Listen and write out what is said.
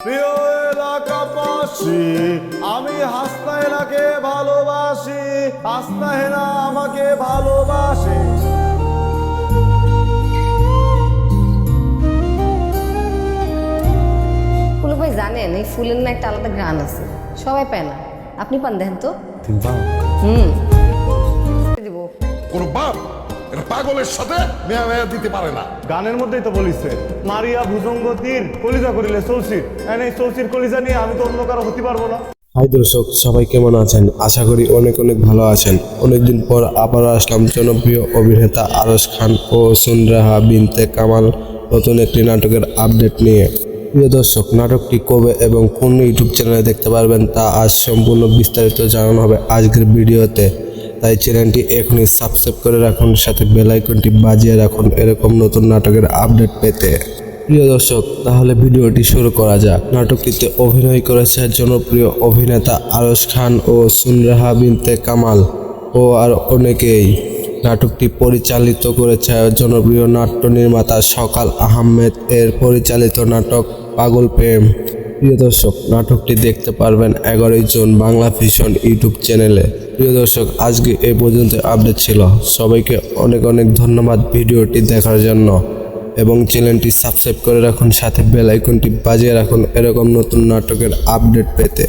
প্রিয় এলাকাবাসী আমি হাসনা এলাকে ভালোবাসি হাসনা হেনা আমাকে ভালোবাসে। ফুলু ভাই জানেন এই ফুলের না একটা আলাদা গ্রান আছে। সবাই পায় না। আপনি পান দেখেন তো? হুম। দিব কোন বাপ এটা পাগলের সাথে মেয়া মেয়া দিতে পারে না। গানের মধ্যেই তো বলিছে মারিয়া ভুজঙ্গ তীর কলিজা করিলে চলছির এন এই চলছির কলিজা নিয়ে আমি তো অন্য কারও হতে পারব না। হাই দর্শক সবাই কেমন আছেন? আশা করি অনেক অনেক ভালো আছেন। অনেকদিন পর আবার আসলাম জনপ্রিয় অভিনেতা আরশ খান ও সুনরাহা বিনতে কামাল নতুন একটি নাটকের আপডেট নিয়ে। প্রিয় দর্শক নাটকটি কবে এবং কোন ইউটিউব চ্যানেলে দেখতে পারবেন তা আজ সম্পূর্ণ বিস্তারিত জানানো হবে আজকের ভিডিওতে। তাই চ্যানেলটি এখনই সাবস্ক্রাইব করে রাখুন, সাথে বেল আইকনটি বাজিয়ে রাখুন এরকম নতুন নাটকের আপডেট পেতে। প্রিয় দর্শক, তাহলে ভিডিওটি শুরু করা যাক। নাটকটিতে অভিনয় করেছে জনপ্রিয় অভিনেতা আরশ খান ও সুনরাহা বিনতে কামাল ও আর অনেকেই। নাটকটি পরিচালিত করেছে জনপ্রিয় নাট্য নির্মাতা সকাল আহমেদ। এর পরিচালিত নাটক পাগল প্রেম। প্রিয় দর্শক, নাটকটি দেখতে পারবেন এগারোই জুন বাংলা ভিশন ইউটিউব চ্যানেলে। প্রিয় দর্শক, আজকে এই পর্যন্ত আপডেট ছিল। সবাইকে অনেক অনেক ধন্যবাদ ভিডিওটি দেখার জন্য। এবং চ্যানেলটি সাবস্ক্রাইব করে রাখুন, সাথে বেল আইকনটি বাজিয়ে রাখুন এরকম নতুন নাটকের আপডেট পেতে।